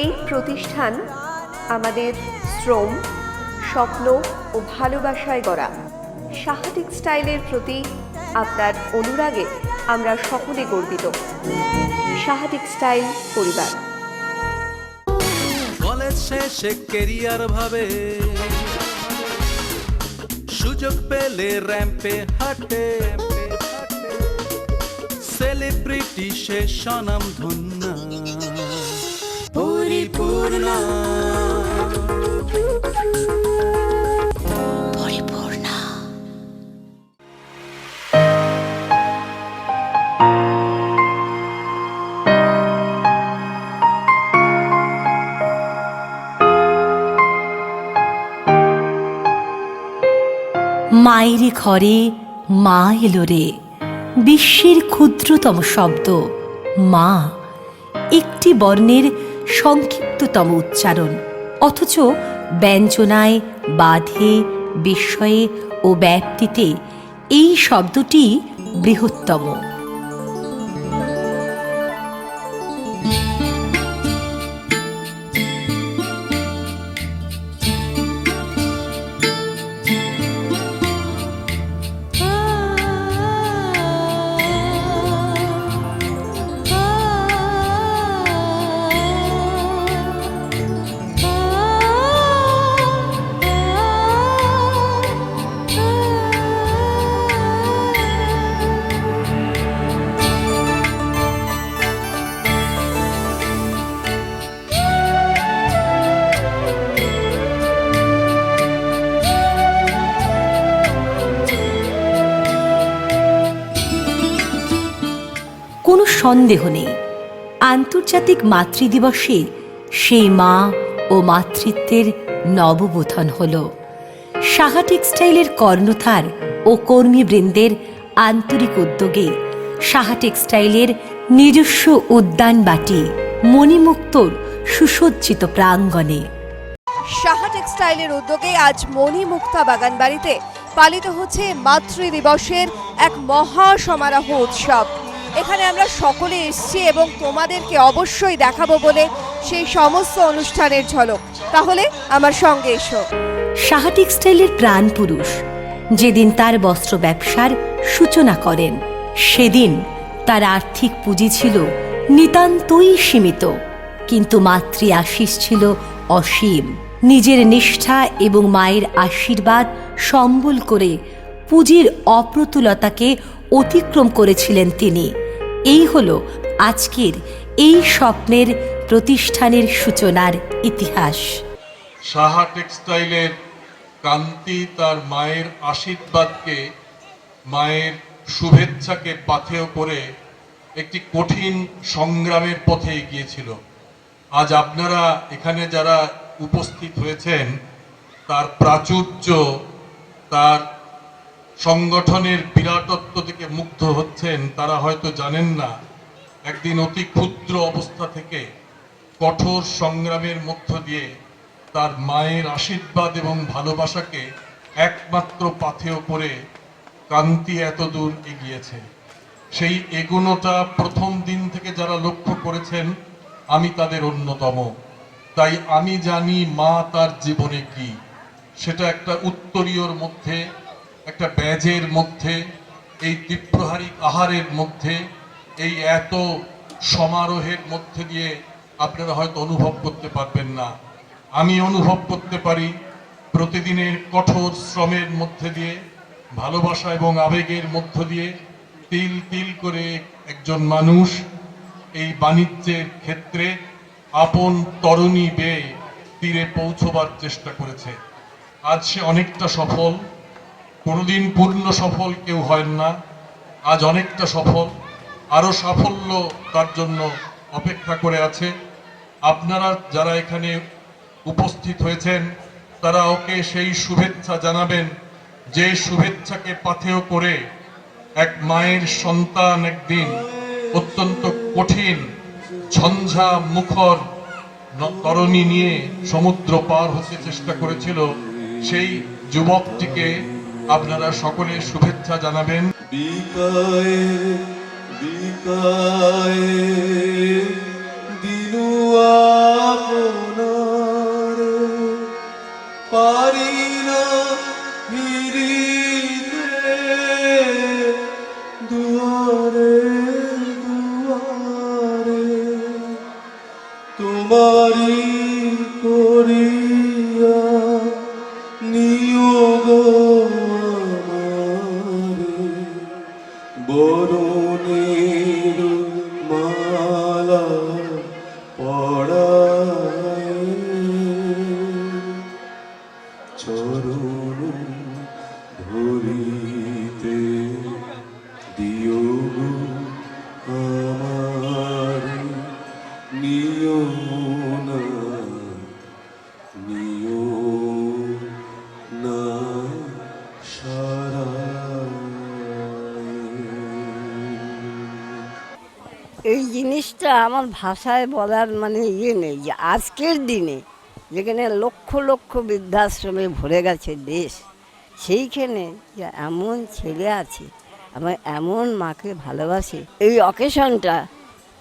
এই প্রতিষ্ঠান আমাদের শ্রম, স্বপ্ন ও ভালোবাসায় গড়া। সাহা টেক্সটাইলের প্রতি আপনার অনুরাগে আমরা সকলে গর্বিত। সাহা টেক্সটাইল পরিবার। কলেজ শেষে কেরিয়ার ভাবে। সুযোগ পেলে র্যাম্পে হাঁটে সেলিব্রিটি সে স্বনাম ধন্য পরিপূর্ণ। মায়ের ঘরে মা এলো রে। বিশ্বের ক্ষুদ্রতম শব্দ মা। একটি বর্ণের সংক্ষিপ্ততম উচ্চারণ। অথচ ব্যঞ্জনায় বাধে বিস্ময়ে ও ব্যাপ্তিতে এই শব্দটি বৃহত্তম। সন্দেহ নেই। আন্তর্জাতিক মাতৃদিবসে সেই মা ও মাতৃত্বের নববোধন হল। সাহা টেক্সটাইলের কর্ণধার ও কর্মীবৃন্দের আন্তরিক উদ্যোগে সাহা টেক্সটাইলের নিজস্ব উদ্যান বাটি মণিমুক্তর সুসজ্জিত প্রাঙ্গণে। সাহা টেক্সটাইলের উদ্যোগে আজ মণিমুক্তা বাগান বাড়িতে পালিত হচ্ছে মাতৃদিবসের এক মহা সমারোহ উৎসব। এখানে আমরা সকলে এসেছি এবং তোমাদেরকে অবশ্যই দেখাবো বলে সেই সমস্ত অনুষ্ঠানের ঝলক। তাহলে আমার সঙ্গে এসো। সাহা টেক্সটাইলের প্রাণ পুরুষ, যেদিন তার বস্ত্র ব্যবসার সূচনা করেন, সেদিন তার আর্থিক পুঁজি ছিল নিতান্তই সীমিত, কিন্তু মাতৃ আশিস ছিল অসীম। নিজের নিষ্ঠা এবং মায়ের আশীর্বাদ সম্বল করে পুঁজির অপ্রতুলতাকে অতিক্রম করেছিলেন তিনি। এই হল আজকের এই স্বপ্নের প্রতিষ্ঠানের সূচনার ইতিহাস। সাহা টেক্সটাইলের কান্তি তার মায়ের আশীর্বাদকে, মায়ের শুভেচ্ছাকে পাথেয় করে একটি কঠিন সংগ্রামের পথে এগিয়েছিল। আজ আপনারা এখানে যারা উপস্থিত হয়েছেন, তার প্রাচুর্য, তার সংগঠনের বিরাটত্ব থেকে মুগ্ধ হচ্ছেন তারা হয়তো জানেন না, একদিন অতি ক্ষুদ্র অবস্থা থেকে কঠোর সংগ্রামের মধ্য দিয়ে তার মায়ের আশীর্বাদ এবং ভালোবাসাকে একমাত্র পাথেয় করে কান্তি এতদূর এগিয়েছে। সেই এগোনোটা প্রথম দিন থেকে যারা লক্ষ্য করেছেন, আমি তাদের অন্যতম। তাই আমি জানি মা তার জীবনে কি। সেটা একটা উত্তরীয়র মধ্যে একটা ব্যাজের মধ্যে, এই তীব্রহারিক আহারের মধ্যে, এই এত সমারোহের মধ্যে দিয়ে আপনারা হয়তো অনুভব করতে পারবেন না। আমি অনুভব করতে পারি প্রতিদিনের কঠোর শ্রমের মধ্যে দিয়ে, ভালোবাসা এবং আবেগের মধ্য দিয়ে তিল তিল করে একজন মানুষ এই বাণিজ্যের ক্ষেত্রে আপন তরণী বেয়ে তীরে পৌঁছবার চেষ্টা করেছে। আজ সে অনেকটা সফল। কোনোদিন পূর্ণ সফল কেউ হয় না। আজ অনেকটা সফল আরও সাফল্য তার জন্য অপেক্ষা করে আছে। আপনারা যারা এখানে উপস্থিত হয়েছেন, তারা ওকে সেই শুভেচ্ছা জানাবেন, যে শুভেচ্ছাকে পাথেয় করে এক মায়ের সন্তান একদিন অত্যন্ত কঠিন, ঝঞ্ঝা মুখর তরণী নিয়ে সমুদ্র পার হতে চেষ্টা করেছিল, সেই যুবকটিকে আপনারা সকলে শুভেচ্ছা জানাবেন। বিকায় বিকায় পারি না দুয়ারে চরণ ধরিতে দিও আমার নিয় না নিয় না সারা। এই জিনিসটা আমার ভাষায় বলার মানে ইয়ে নেই আজকের দিনে যেখানে লক্ষ লক্ষ বৃদ্ধাশ্রমে ভরে গেছে দেশ, সেইখানে যে এমন ছেলে আছে আমার এমন মাকে ভালোবাসে, এই অকেশনটা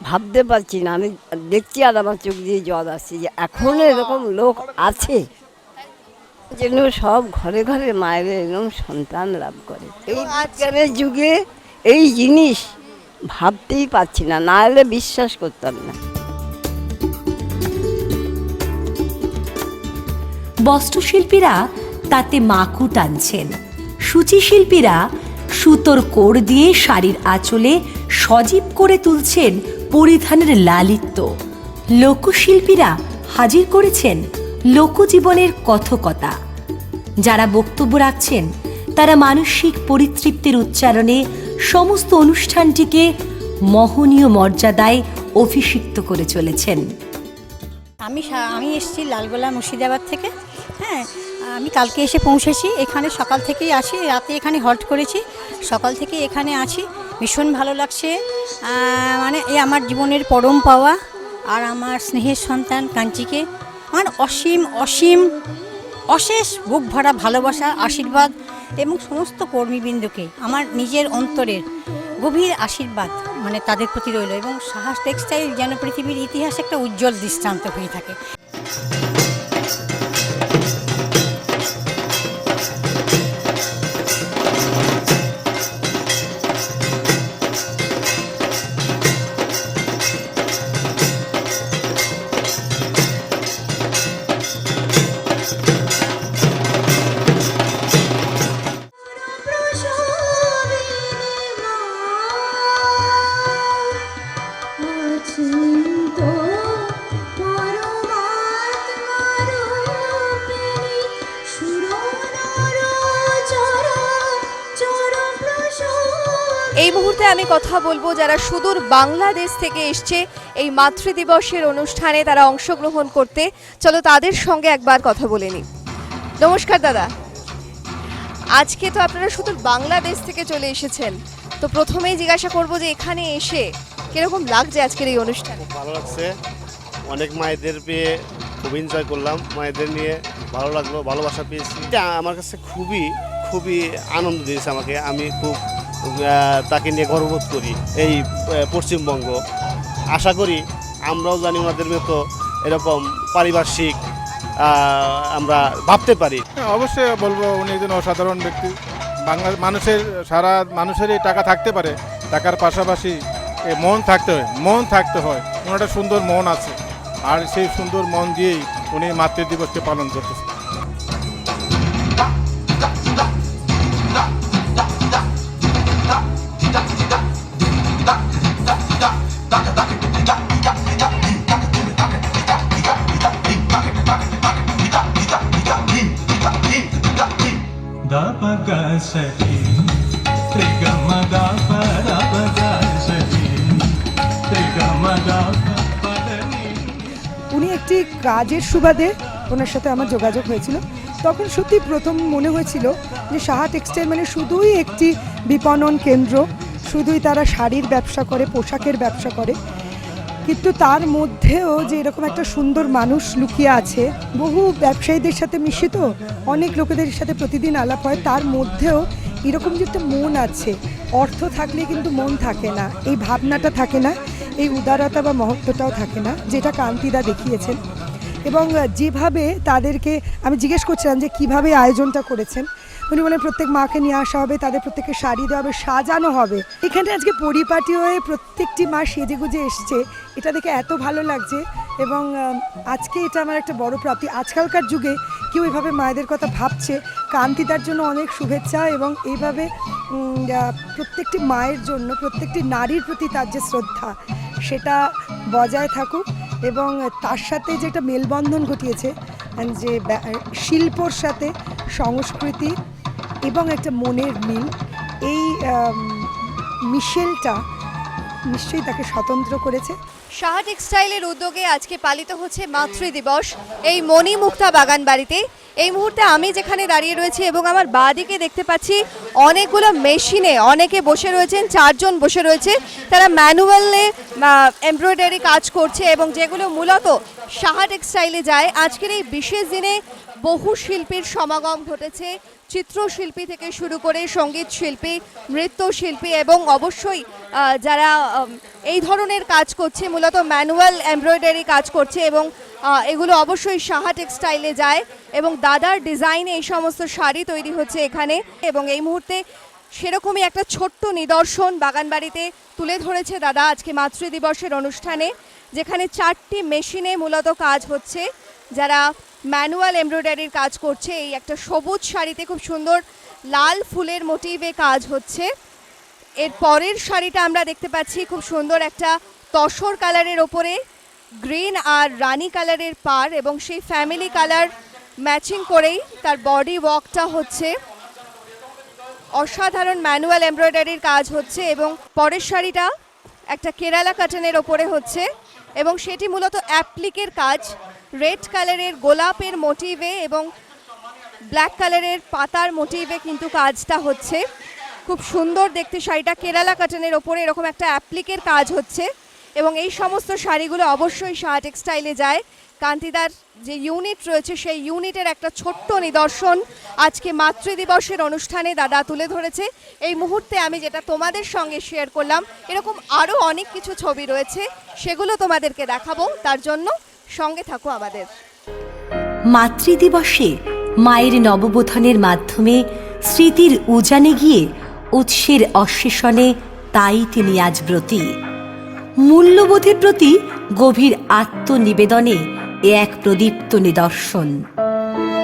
ভাবতে পারছি না। আমি দেখছি আর আমার চোখ দিয়ে জল আসছে যে এখনও এরকম লোক আছে যেন সব ঘরে ঘরে মায়ের এরকম সন্তান লাভ করে। এই আজকালের যুগে এই জিনিস ভাবতেই পারছি না না হলে বিশ্বাস করতাম না। বস্ত্রশিল্পীরা তাতে মাকু টানছেন। সূচিশিল্পীরা সুতোর কোড় দিয়ে শাড়ির আঁচলে সজীব করে তুলছেন পরিধানের লালিত্য। লোকশিল্পীরা হাজির করেছেন লোকজীবনের কথকতা। যারা বক্তব্য রাখছেন, তারা মানসিক পরিতৃপ্তির উচ্চারণে সমস্ত অনুষ্ঠানটিকে মহনীয় মর্যাদায় অভিষিক্ত করে চলেছেন। আমি আমি এসেছি লালগোলা মুর্শিদাবাদ থেকে। হ্যাঁ আমি কালকে এসে পৌঁছেছি, এখানে সকাল থেকেই আসি রাতে এখানে হল্ট করেছি, সকাল থেকে এখানে আছি। ভীষণ ভালো লাগছে মানে এ আমার জীবনের পরম পাওয়া আর আমার স্নেহের সন্তান কাঞ্চিকে। আমার অসীম অসীম, অশেষ বুক ভরা ভালোবাসা, আশীর্বাদ এবং সমস্ত কর্মীবৃন্দকে, আমার নিজের অন্তরের গভীর আশীর্বাদ মানে তাদের প্রতি রইল এবং সাহস টেক্সটাইল যেন পৃথিবীর ইতিহাসে একটা উজ্জ্বল দৃষ্টান্ত হয়ে থাকে। এই মুহূর্তে আমি কথা বলব যারা সুদূর বাংলাদেশ থেকে এসছে এই মাতৃ দিবসের অনুষ্ঠানে তারা অংশগ্রহণ করতে। চলো তাদের সঙ্গে একবার কথা বলে নিই। নমস্কার দাদা। আজকে তো আপনারা সুদূর বাংলাদেশ থেকে চলে এসেছেন। তো প্রথমেই জিজ্ঞাসা করব যে এখানে এসে কীরকম লাগছে আজকের এই অনুষ্ঠানে? ভালো লাগছে। অনেক মায়েদের পেয়ে খুব এনজয় করলাম। মায়েদের নিয়ে ভালো লাগল ভালোবাসা পেয়েছি। এটা আমার কাছে খুবই খুবই আনন্দ দিয়েছে আমাকে। আমি খুব তাকে নিয়ে গর্ববোধ করি এই পশ্চিমবঙ্গ। আশা করি আমরাও জানি ওনাদের মতো এরকম পারিপার্শ্বিক আমরা ভাবতে পারি। হ্যাঁ, অবশ্যই বলব উনি একজন অসাধারণ ব্যক্তি। বাংলা মানুষের সারা মানুষেরই টাকা থাকতে পারে। টাকার পাশাপাশি এ, মন থাকতে হয়, মন থাকতে হয়। ওনার একটা সুন্দর মন আছে। আর সেই সুন্দর মন দিয়েই উনি মাতৃ দিবসকে পালন করতেছে কাজের সুবাদে ওনার সাথে আমার যোগাযোগ হয়েছিল। তখন সত্যি প্রথম মনে হয়েছিল যে সাহা টেক্সটাইল মানে শুধুই একটি বিপণন কেন্দ্র, শুধুই তারা শাড়ির ব্যবসা করে, পোশাকের ব্যবসা করে। কিন্তু তার মধ্যেও যে এরকম একটা সুন্দর মানুষ লুকিয়ে আছে, বহু ব্যবসায়ীদের সাথে মিশিত, অনেক লোকেদের সাথে প্রতিদিন আলাপ হয়, তার মধ্যেও এরকম যে একটা মন আছে, অর্থ থাকলে কিন্তু মন থাকে না, এই ভাবনাটা থাকে না, এই উদারতা বা মহত্বটাও থাকে না, যেটা কান্তিদা দেখিয়েছেন। এবং যেভাবে তাদেরকে আমি জিজ্ঞেস করছিলাম যে কীভাবে আয়োজনটা করেছেন, উনি বলেন প্রত্যেক মাকে নিয়ে আসা হবে, তাদের প্রত্যেককে শাড়ি দেওয়া হবে, সাজানো হবে। এখানে আজকে পরিপাটি হয়ে প্রত্যেকটি মা সেজে গুজে এসছে, এটা দেখে এত ভালো লাগছে এবং আজকে এটা আমার একটা বড় প্রাপ্তি। আজকালকার যুগে কেউ এভাবে মায়েদের কথা ভাবছে। কান্তি তার জন্য অনেক শুভেচ্ছা এবং এইভাবে প্রত্যেকটি মায়ের জন্য, প্রত্যেকটি নারীর প্রতি তার যে শ্রদ্ধা, সেটা বজায় থাকুক। এবং তার সাথে যে একটা মেলবন্ধন ঘটিয়েছে যে শিল্পর সাথে সংস্কৃতি এবং একটা মনের মিল, এই মিশেলটা নিশ্চয়ই তাকে স্বতন্ত্র করেছে। সাহা টেক্সটাইলের উদ্যোগে আজকে পালিত হচ্ছে মাতৃ দিবস। এই মণিমুক্তা বাগান বাড়িতে এই মুহূর্তে আমি যেখানে দাঁড়িয়ে রয়েছি এবং আমার বাঁদিকে দেখতে পাচ্ছি অনেকগুলো মেশিনে অনেকে বসে রয়েছেন, চারজন বসে রয়েছে। তারা ম্যানুয়ালে এমব্রয়ডারি কাজ করছে এবং যেগুলো মূলত সাহা টেক্সটাইলে যায়। আজকের এই বিশেষ দিনে বহু শিল্পীর সমাগম ঘটেছে। চিত্রশিল্পী থেকে শুরু করে সংগীত শিল্পী নৃত্যশিল্পী এবং অবশ্যই যারা এই ধরনের কাজ করছে, মূলত ম্যানুয়াল এমব্রয়ডারি কাজ করছে এবং এগুলো অবশ্যই সাহা টেক্সটাইলে যায়। এবং দাদার ডিজাইনে এই সমস্ত শাড়ি তৈরি হচ্ছে এখানে। এবং এই মুহূর্তে সেরকমই একটা ছোট্ট নিদর্শন বাগানবাড়িতে তুলে ধরেছে দাদা আজকে মাতৃ দিবসের অনুষ্ঠানে, যেখানে চারটি মেশিনে মূলত কাজ হচ্ছে। যারা ম্যানুয়াল এমব্রয়ডারির কাজ করছে, এই একটা সবুজ শাড়িতে খুব সুন্দর লাল ফুলের মোটিভে কাজ হচ্ছে। এর পরের শাড়িটা আমরা দেখতে পাচ্ছি খুব সুন্দর একটা তসর কালারের ওপরে, গ্রিন আর রানি কালারের পার এবং সেই ফ্যামিলি কালার ম্যাচিং করেই তার বডি ওয়ার্কটা হচ্ছে। অসাধারণ ম্যানুয়াল এমব্রয়ডারির কাজ হচ্ছে এবং পরের শাড়িটা একটা কেরালা কাটানের ওপরে হচ্ছে এবং সেটি মূলত অ্যাপ্লিকের কাজ। রেড কালারের গোলাপের মোটিভে এবং ব্ল্যাক কালারের পাতার মোটিভে কিন্তু কাজটা হচ্ছে। খুব সুন্দর দেখতে শাড়িটা কেরালা কাটানের ওপরে এরকম একটা অ্যাপ্লিকের কাজ হচ্ছে এবং এই সমস্ত শাড়িগুলো অবশ্যই শাহ টেক্সটাইলে যায়। কান্তিদার যে ইউনিট রয়েছে, সেই ইউনিটের একটা ছোট্ট নিদর্শন আজকে মাতৃদিবসের অনুষ্ঠানে দাদা তুলে ধরেছে। এই মুহূর্তে আমি যেটা তোমাদের সঙ্গে শেয়ার করলাম, এরকম আরও অনেক কিছু ছবি রয়েছে, সেগুলো তোমাদেরকে দেখাবো। তার জন্য সঙ্গে থাকো আমাদের। মাতৃদিবসে মায়ের নববোধনের মাধ্যমে স্মৃতির উজানে গিয়ে উৎসের অশেষণে তাই তিনি আজ ব্রতী। মূল্যবোধের প্রতি গভীর আত্মনিবেদনে এ এক প্রদীপ্ত নিদর্শন।